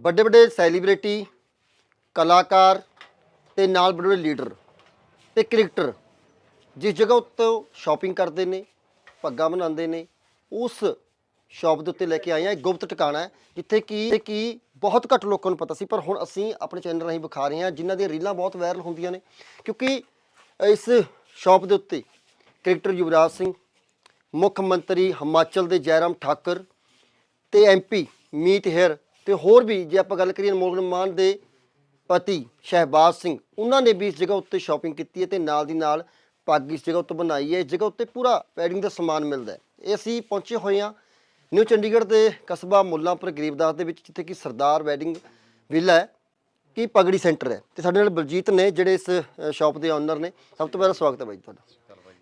ਵੱਡੇ ਵੱਡੇ ਸੈਲੀਬ੍ਰਿਟੀ, ਕਲਾਕਾਰ ਤੇ ਨਾਲ ਵੱਡੇ ਵੱਡੇ ਲੀਡਰ ਤੇ ਕ੍ਰਿਕਟਰ ਜਿਸ ਜਗ੍ਹਾ ਉੱਤੇ ਸ਼ਾਪਿੰਗ ਕਰਦੇ ਨੇ, ਪੱਗਾਂ ਬਣਾਉਂਦੇ ਨੇ, ਉਸ ਸ਼ਾਪ ਦੇ ਉੱਤੇ ਲੈ ਕੇ ਆਏ ਆ। ਇੱਕ ਗੁਪਤ ਟਿਕਾਣਾ ਹੈ, ਜਿੱਥੇ ਕਿ ਕਿ ਬਹੁਤ ਘੱਟ ਲੋਕਾਂ ਨੂੰ ਪਤਾ ਸੀ, ਪਰ ਹੁਣ ਅਸੀਂ ਆਪਣੇ ਚੈਨਲ ਰਾਹੀਂ ਵਿਖਾ ਰਹੇ ਹਾਂ, ਜਿਨ੍ਹਾਂ ਦੀਆਂ ਰੀਲਾਂ ਬਹੁਤ ਵਾਇਰਲ ਹੁੰਦੀਆਂ ਨੇ। ਕਿਉਂਕਿ ਇਸ ਸ਼ਾਪ ਦੇ ਉੱਤੇ ਕ੍ਰਿਕਟਰ ਯੁਵਰਾਜ ਸਿੰਘ, ਮੁੱਖ ਮੰਤਰੀ ਹਿਮਾਚਲ ਦੇ ਜੈਰਾਮ ਠਾਕਰ ਤੇ ਐਮਪੀ ਮੀਤ ਹੇਰ ਤੇ ਹੋਰ ਵੀ ਜੇ ਆਪਾਂ ਗੱਲ ਕਰੀਏ ਅਨਮੋਲ ਮਾਨ ਦੇ ਪਤੀ ਸ਼ਹਿਬਾਜ਼ ਸਿੰਘ, ਉਹਨਾਂ ਨੇ ਵੀ ਇਸ ਜਗ੍ਹਾ ਉੱਤੇ ਸ਼ਾਪਿੰਗ ਕੀਤੀ ਹੈ ਤੇ ਨਾਲ ਦੀ ਨਾਲ ਪੱਗ ਇਸ ਜਗ੍ਹਾ ਉੱਤੇ ਬਣਾਈ ਹੈ। ਇਸ ਜਗ੍ਹਾ ਉੱਤੇ ਪੂਰਾ ਵੈਡਿੰਗ ਦਾ ਸਮਾਨ ਮਿਲਦਾ ਹੈ। ਇਹ ਅਸੀਂ ਪਹੁੰਚੇ ਹੋਏ ਹਾਂ ਨਿਊ ਚੰਡੀਗੜ੍ਹ ਦੇ ਕਸਬਾ ਮੁੱਲਾਂਪੁਰ ਗਰੀਬਦਾਸ ਦੇ ਵਿੱਚ, ਜਿੱਥੇ ਕਿ ਸਰਦਾਰ ਵੈਡਿੰਗ ਵਿਲਾ ਹੈ, ਕਿ ਪਗੜੀ ਸੈਂਟਰ ਹੈ। ਤੇ ਸਾਡੇ ਨਾਲ ਬਲਜੀਤ ਨੇ, ਜਿਹੜੇ ਇਸ ਸ਼ਾਪ ਦੇ ਓਨਰ ਨੇ। ਸਭ ਤੋਂ ਪਹਿਲਾਂ ਸਵਾਗਤ ਹੈ ਬਾਈ ਤੁਹਾਡਾ।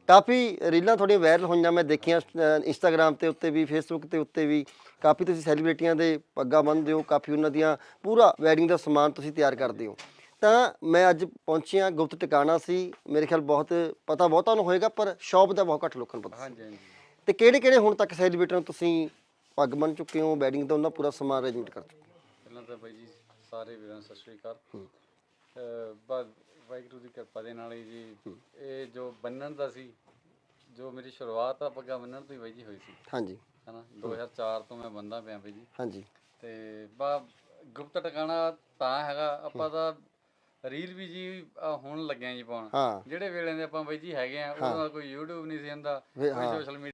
ਕਾਫੀ ਰੀਲਾਂ ਤੁਹਾਡੀਆਂ ਵਾਇਰਲ ਹੋਈਆਂ ਮੈਂ ਦੇਖੀਆਂ ਇੰਸਟਾਗ੍ਰam ਤੇ ਉੱਤੇ ਵੀ ਫੇਸਬੁੱਕ ਤੇ ਉੱਤੇ ਵੀ। ਕਾਫੀ ਤੁਸੀਂ ਸੈਲੀਬ੍ਰਿਟੀਆਂ ਦੇ ਪੱਗਾਂ ਬੰਨ੍ਹਦੇ ਹੋ ਕਾਫੀ ਉਹਨਾਂ ਦੀਆਂ ਪੂਰਾ ਵੈਡਿੰਗ ਦਾ ਸਮਾਨ ਤੁਸੀਂ ਤਿਆਰ ਕਰਦੇ ਹੋ। ਤਾਂ ਮੈਂ ਅੱਜ ਪਹੁੰਚਿਆ ਗੁਪਤ ਟਿਕਾਣਾ ਸੀ। ਮੇਰੇ ਖਿਆਲ ਬਹੁਤ ਪਤਾ ਬਹੁਤਾਂ ਨੂੰ ਹੋਏਗਾ ਪਰ ਸ਼ੌਪ ਦਾ ਬਹੁਤ ਘੱਟ ਲੋਕਾਂ ਨੂੰ ਪਤਾ। ਹਾਂਜੀ ਹਾਂਜੀ। ਤੇ ਕਿਹੜੇ ਕਿਹੜੇ ਹੁਣ ਤੱਕ ਸੈਲੀਬ੍ਰਿਟੀਆਂ ਨੂੰ ਤੁਸੀਂ ਪੱਗ ਬੰਨ ਚੁੱਕੇ ਹੋ ਵੈਡਿੰਗ ਦਾ ਉਹਨਾਂ ਪੂਰਾ ਸਮਾਨ ਅਰੇਂਜਮੈਂਟ ਕਰ ਚੁੱਕੇ? ਪਹਿਲਾਂ ਤਾਂ ਬਾਈ ਜੀ ਸਾਰੇ ਵੀਰਾਂ ਸਤਿ ਸ਼੍ਰੀ ਅਕਾਲ। ਬਸ ਵਾਹਿਗੁਰੂ ਦੀ ਕਿਰਪਾ ਦੇ ਨਾਲ ਹੀ ਜੀ। ਇਹ ਜੋ ਬੰਨਣ ਦਾ ਸੀ ਜੋ ਮੇਰੀ ਸ਼ੁਰੂਆਤ ਆ ਪੱਗਾ ਬੰਨਣ ਤੋਂ ਹੀ ਬਾਈ ਜੀ ਹੋਈ ਸੀ। ਹਾਂਜੀ। ਹਨਾ 2004 ਤੋਂ ਮੈਂ ਬੰਦਾ ਪਿਆ ਬਾਈ ਜੀ। ਹਾਂਜੀ। ਤੇ ਬਾ ਗੁਪਤ ਟਿਕਾਣਾ ਤਾਂ ਹੈਗਾ ਆਪਾਂ ਦਾ ਰੀਲ ਵੀ ਜੀ ਹੁਣ ਲੱਗਿਆ ਜੀ ਪਾਉਣ। ਜਿਹੜੇ ਵੇਲੇ ਦੇ ਆਪਾਂ ਬਾਈ ਜੀ ਹੈਗੇ ਆ ਉਦੋਂ ਦਾ ਕੋਈ YouTube ਨਹੀਂ ਸੀ ਹੁੰਦਾ ਕੋਈ। ਸੋਸ਼ਲ